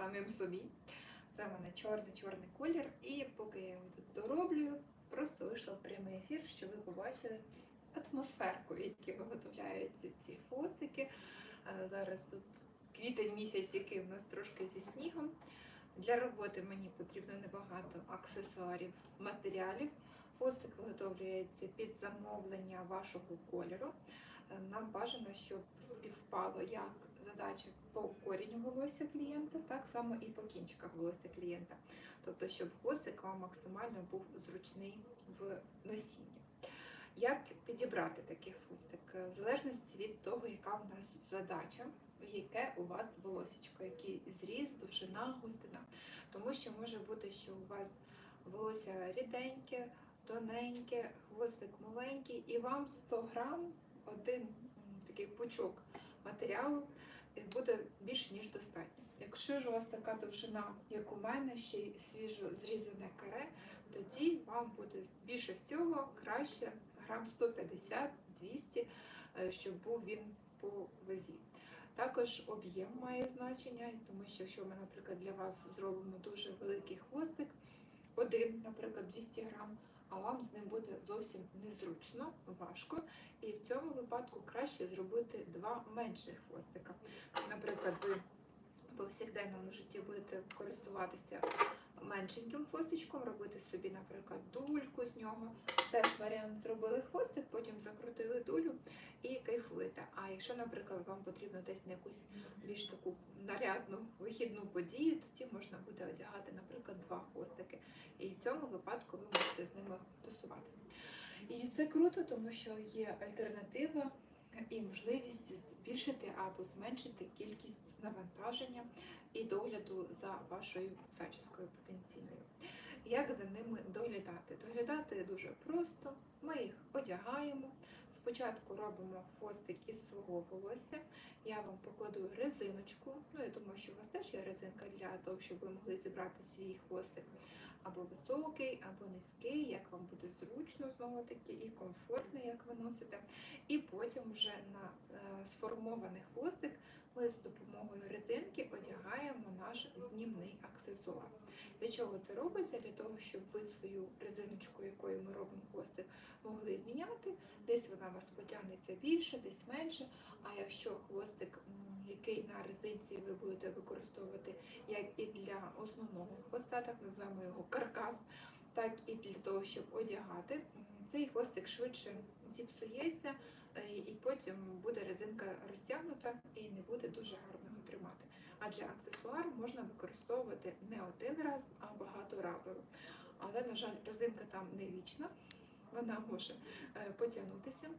самим собі. Це в мене чорний-чорний колір. І поки я його тут дороблюю, просто вийшла в прямий ефір, щоб ви побачили атмосферку, в якій виготовляються ці хвостики. Е, Зараз тут квітень місяць, який в нас трошки зі снігом. Для роботи мені потрібно небагато аксесуарів, матеріалів. Хвостик виготовлюється під замовлення вашого кольору. Нам бажано, щоб співпало як задача по корінню волосся клієнта, так само і по кінчиках волосся клієнта. Тобто, щоб хвостик вам максимально був зручний в носінні. Як підібрати такий хвостик? Е, В залежності від того, яка в нас задача, яке у вас волосечко, який зріст, довжина, густина. Тому що може бути, що у вас волосся ріденьке, тоненьке, хвостик маленький, і вам 100 грам один такий пучок матеріалу е, буде більш ніж достатньо. Якщо ж у вас така довжина, як у мене, ще й свіжо зрізане каре, тоді вам буде більше всього краще грам 150-200, е, щоб був він по вазі. Також об'єм має значення, тому що якщо ми, наприклад, для вас зробимо дуже великий хвостик, один, наприклад, 200 грам, а вам з ним буде зовсім незручно, важко. І в цьому випадку краще зробити два менших хвостика. Наприклад, ви повсякденному житті будете користуватися меншеньким хвостичком, робити собі, наприклад, дульку з нього. Теж варіант зробили хвостик, потім закрутили дулю і кайфуєте. А якщо, наприклад, вам потрібно десь на якусь більш таку нарядну вихідну подію, тоді можна буде одягати, наприклад, два хвостики. І в цьому випадку ви можете з ними тусуватися. І це круто, тому що є альтернатива і можливість збільшити або зменшити кількість навантаження і догляду за вашою зачіскою потенційною. Як за ними доглядати? Доглядати дуже просто. Ми їх одягаємо. Спочатку робимо хвостик із свого волосся. Я вам покладу резиночку. Ну, я думаю, що у вас теж є резинка для того, щоб ви могли зібрати свій хвостик або високий, або низький, як вам буде зручно знову таки і комфортно, як ви носите. І потім вже на е, сформований хвостик ми з допомогою резинки одягаємо наш знімний аксесуар. Для чого це робиться? Для того, щоб ви свою резиночку, якою ми робимо хвостик, могли міняти. Десь вона вас потягнеться більше, десь менше. А якщо хвостик, який на резинці ви будете використовувати як і для основного хвоста, так називаємо його каркас, так і для того, щоб одягати, цей хвостик швидше зіпсується, і потім буде резинка розтягнута і не буде дуже гарно його тримати. Адже аксесуар можна використовувати не один раз, а багаторазово. Але, на жаль, резинка там не вічна, вона може е, потягнутися.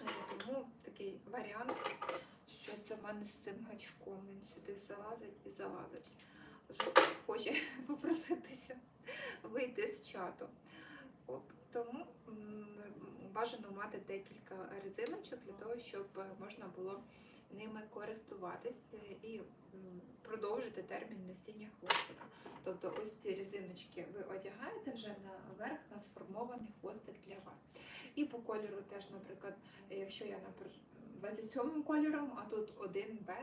Е, Тому такий варіант, що це в мене з цим гачком. Він сюди залазить і залазить. Вже хоче попроситися вийти з чату. От, тому бажано мати декілька резиночок для того, щоб е, можна було ними користуватись е, і продовжити термін носіння хвостика. Тобто ось ці резиночки ви одягаєте вже наверх на сформований хвостик для вас. І по кольору теж, наприклад, якщо я наприклад, 27 кольором, а тут 1Б,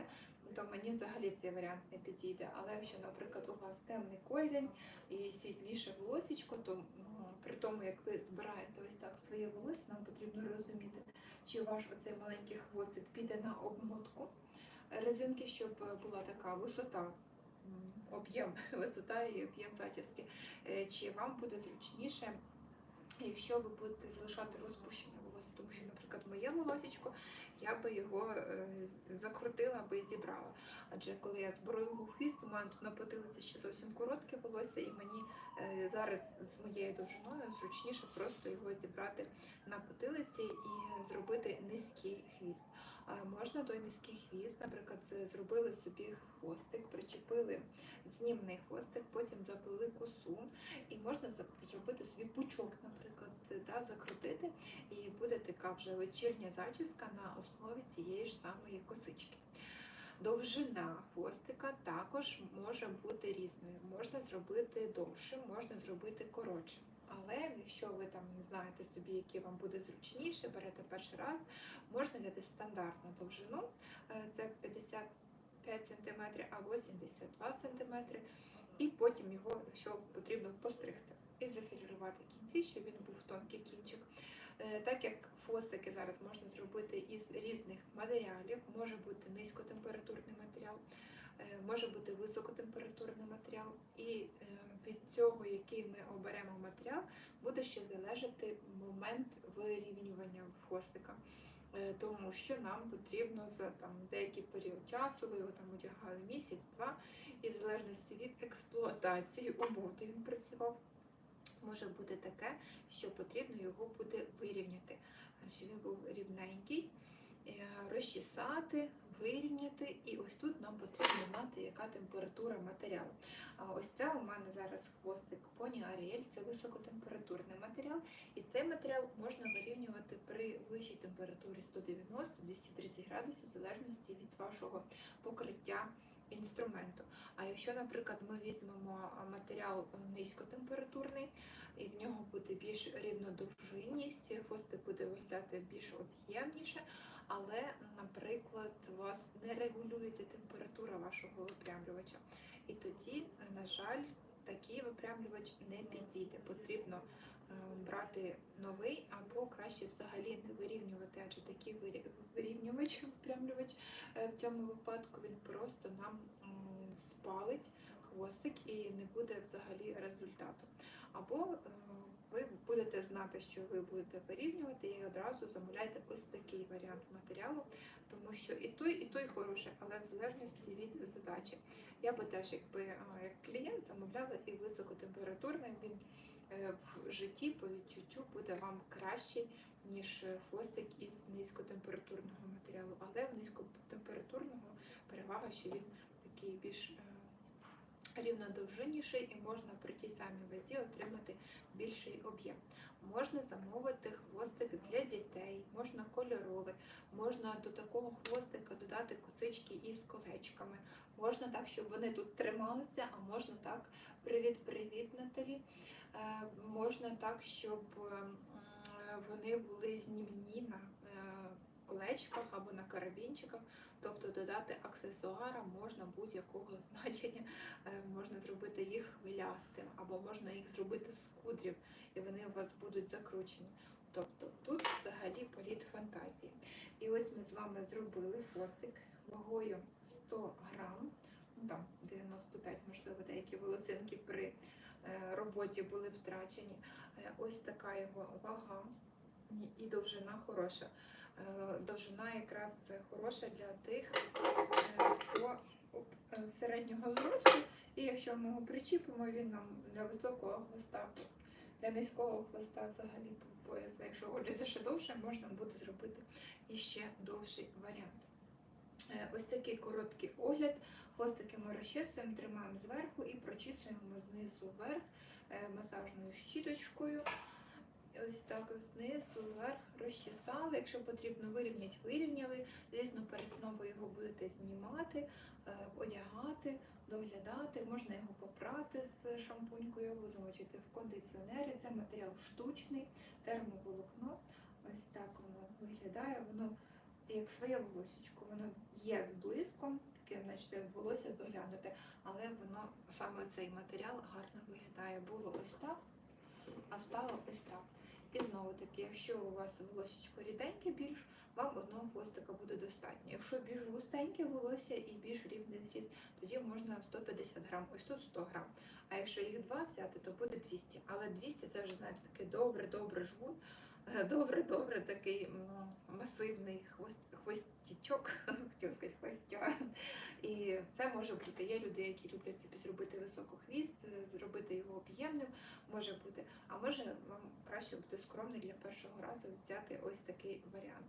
то мені взагалі цей варіант не підійде. Але якщо, наприклад, у вас темний колір і світліше волосічко, то при тому, як ви збираєте ось так своє волосся, нам потрібно розуміти, чи ваш оцей маленький хвостик піде на обмотку резинки, щоб була така висота. Об'єм, висота і об'єм зачіски. Е, Чи вам буде зручніше, якщо ви будете залишати розпущене волосся, тому що, наприклад, моє волосечко, я би його е, закрутила би зібрала. Адже коли я його хвіст, у мене тут на потилиці ще зовсім коротке волосся, і мені е, зараз з моєю довжиною зручніше просто його зібрати на потилиці і зробити низький хвіст. Можна той низький хвіст, наприклад, зробили собі хвостик, причепили знімний хвостик, потім заплели косу, і можна зробити собі пучок, наприклад, та, закрутити, і буде така вже вечірня зачіска на основі тієї ж самої косички. Довжина хвостика також може бути різною. Можна зробити довше, можна зробити коротше. Але якщо ви там не знаєте собі, який вам буде зручніше, берете перший раз, можна взяти стандартну довжину, е, це 5 см або 72 см, і потім його, якщо потрібно, постригти і зафілірувати кінці, щоб він був тонкий кінчик. Е, Так як фостики зараз можна зробити із різних матеріалів, може бути низькотемпературний матеріал, е, може бути високотемпературний матеріал, і е, від цього, який ми оберемо матеріал, буде ще залежати момент вирівнювання фостика. Тому що нам потрібно за там деякий період часу, ви його там одягали місяць-два, і в залежності від експлуатації умов, де він працював, може бути таке, що потрібно його буде вирівняти, щоб він був рівненький, е, розчесати, вирівняти, і ось тут нам потрібно знати, яка температура матеріалу. Ось це у мене зараз хвостик Pony Ariel, це високотемпературний матеріал, і цей матеріал можна вирівнювати при вищій температурі 190-230 градусів, в залежності від вашого покриття інструменту. А якщо, наприклад, ми візьмемо матеріал низькотемпературний, і в нього буде більш рівнодовжинність, хвостик буде виглядати більш об'ємніше, але, наприклад, у вас не регулюється температура вашого випрямлювача. І тоді, на жаль, такий випрямлювач не підійде. Потрібно е, брати новий або краще взагалі не вирівнювати, адже такий вирі- вирівнювач, випрямлювач е, в цьому випадку він просто нам спалить хвостик і не буде взагалі результату. Або е, ви будете знати, що ви будете вирівнювати і одразу замовляйте ось такий варіант матеріалу, тому що і той, і той хороший, але в залежності від задачі. Я би теж, якби як клієнт замовляла і високотемпературний, він е, в житті по відчуттю буде вам кращий, ніж е, фостик із низькотемпературного матеріалу. Але в низькотемпературного перевага, що він такий більш е, рівнодовжинніший і можна при тій самій вазі отримати більший об'єм. Можна замовити хвостик для дітей, можна кольоровий, можна до такого хвостика додати косички із колечками. Можна так, щоб вони тут трималися, а можна так, привіт-привіт, Наталі. Е, можна так, щоб е, вони були знімні на колечках або на карабінчиках, тобто додати аксесуара можна будь-якого значення, Е, можна зробити їх хвилястим, або можна їх зробити з кудрів, і вони у вас будуть закручені. Тобто тут взагалі політ фантазії. І ось ми з вами зробили фостик вагою 100 грам, ну там 95, можливо, деякі волосинки при е, роботі були втрачені. Е, Ось така його вага і- довжина хороша. Е, Довжина якраз хороша для тих, е, хто е, середнього зросту. І якщо ми його причіпимо, він нам для високого хвоста, для низького хвоста взагалі по пояс. Якщо одязі ще довше, можна буде зробити іще довший варіант. Ось такий короткий огляд. Хвостики ми розчісуємо, тримаємо зверху і прочісуємо знизу вверх масажною щіточкою. Ось так знизу вверх розчесали. Якщо потрібно вирівняти, вирівняли. Звісно, перед сном ви його будете знімати, е, одягати, доглядати. Можна його попрати з шампунькою або замочити в кондиціонері. Це матеріал штучний, термоволокно. Ось так воно виглядає. Воно як своє волосечко, воно є з блиском, таке, значить, волосся доглянути, але воно саме цей матеріал гарно виглядає. Було ось так, а стало ось так. І знову таки, якщо у вас волосечко ріденьке більш, вам одного хвостика буде достатньо. Якщо більш густеньке волосся і більш рівний зріз, тоді можна 150 грам, ось тут 100 грам. А якщо їх два взяти, то буде 200. Але 200 це вже знаєте таке добре-добре жгут, е, добре-добре такий масивний хвост, хвостічок, хотіла сказати хвостя. І це може бути. Є люди, які люблять собі зробити високохвіст, е, зробити його об'ємним, може бути. А може вам краще буде скромний для першого разу взяти ось такий варіант.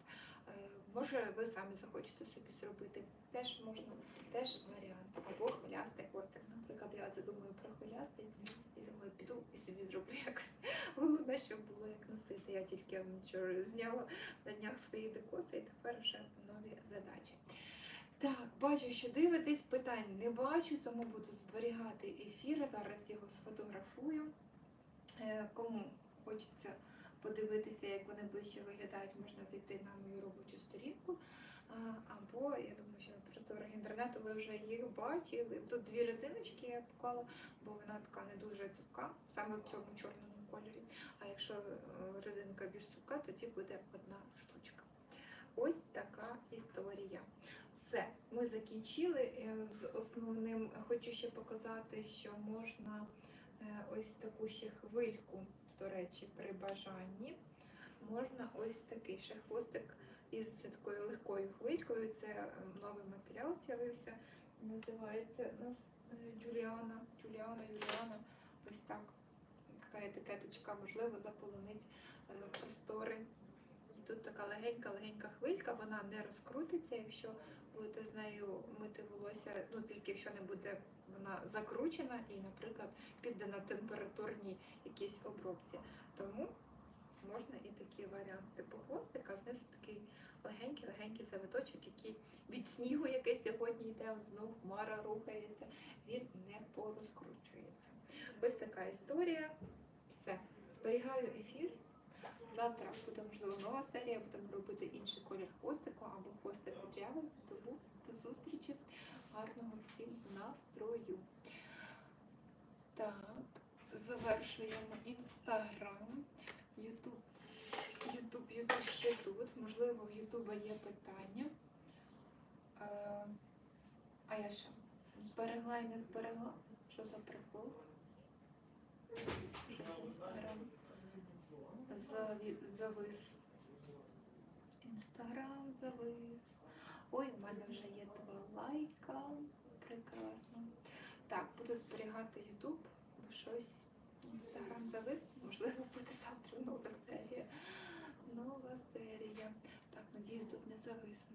Е, Може, ви самі захочете собі зробити. Теж можна, теж варіант. Або хвилястий хвостик. Я задумаю про хвилястий і думаю, піду і собі зроблю якось. Головне, щоб було як носити. Я тільки вчора зняла на днях свої декоси і тепер вже нові задачі. Так, бачу, що дивитесь, питань не бачу, тому буду зберігати ефір. Зараз його сфотографую. Е, Кому хочеться подивитися, як вони ближче виглядають, можна зайти на мою робочу сторінку. Або я думаю, що просторах інтернету ви вже їх бачили. Тут дві резиночки я поклала, бо вона така не дуже цупка, саме в цьому чорному кольорі. А якщо е, резинка більш цупка, тоді буде одна штучка. Ось така історія. Все, ми закінчили е, з основним. Хочу ще показати, що можна е, ось таку ще хвильку, до речі, при бажанні. Можна ось такий ще хвостик із такою легкою хвилькою. Це е, новий матеріал з'явився. Називається нас е, Джуліана. Джуліана, Джуліана. Ось так. Така етикеточка, можливо, заполонить е, простори. І тут така легенька-легенька хвилька, вона не розкрутиться, якщо будете з нею мити волосся, ну тільки якщо не буде вона закручена і, наприклад, піде на температурній якійсь обробці. Тому можна і такі варіанти по хвостика, знизу такий легенький-легенький завиточок, який від снігу, який сьогодні йде, знов хмара рухається, він не порозкручується. Ось така історія. Все. Зберігаю ефір. Завтра буде можливо нова серія, будемо робити інший колір хвостику або хвостик кудрявим. Тому до зустрічі. Гарного всім настрою. Так, завершуємо інстаграм, Ютуб. Ютуб, Ютуб ще тут. Можливо, в Ютуба є питання. Е, а я що? Зберегла і не зберегла? Що за прикол? Інстаграм. Завис. Інстаграм завис. Ой, в мене вже є два лайка. Прекрасно. Так, буду зберігати Ютуб, бо щось інстаграм завис. Можливо, буде завтра нова серія. Нова серія. Так, надіюсь, тут не зависне.